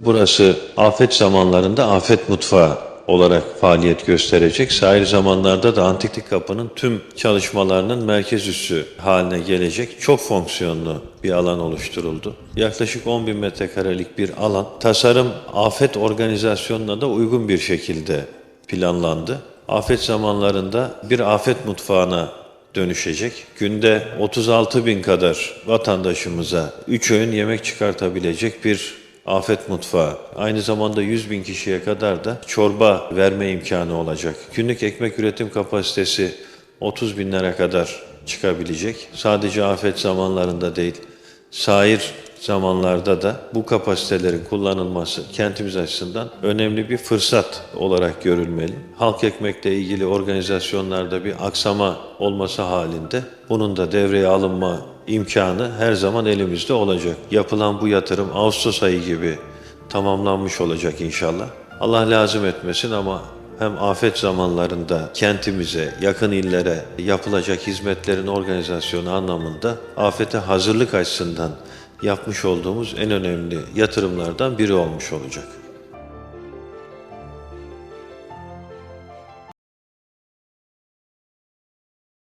Burası afet zamanlarında afet mutfağı olarak faaliyet gösterecek. Sair zamanlarda da Antiklik Kapı'nın tüm çalışmalarının merkez üssü haline gelecek çok fonksiyonlu bir alan oluşturuldu. Yaklaşık 10 bin metrekarelik bir alan. Tasarım afet organizasyonuna da uygun bir şekilde planlandı. Afet zamanlarında bir afet mutfağına dönüşecek. Günde 36 bin kadar vatandaşımıza 3 öğün yemek çıkartabilecek bir afet mutfağı. Aynı zamanda 100 bin kişiye kadar da çorba verme imkanı olacak. Günlük ekmek üretim kapasitesi 30 binlere kadar çıkabilecek. Sadece afet zamanlarında değil, sair zamanlarda da bu kapasitelerin kullanılması kentimiz açısından önemli bir fırsat olarak görülmeli. Halk ekmekle ilgili organizasyonlarda bir aksama olması halinde bunun da devreye alınma imkanı her zaman elimizde olacak. Yapılan bu yatırım Ağustos ayı gibi tamamlanmış olacak inşallah. Allah lazım etmesin ama hem afet zamanlarında kentimize, yakın illere yapılacak hizmetlerin organizasyonu anlamında afete hazırlık açısından yapmış olduğumuz en önemli yatırımlardan biri olmuş olacak.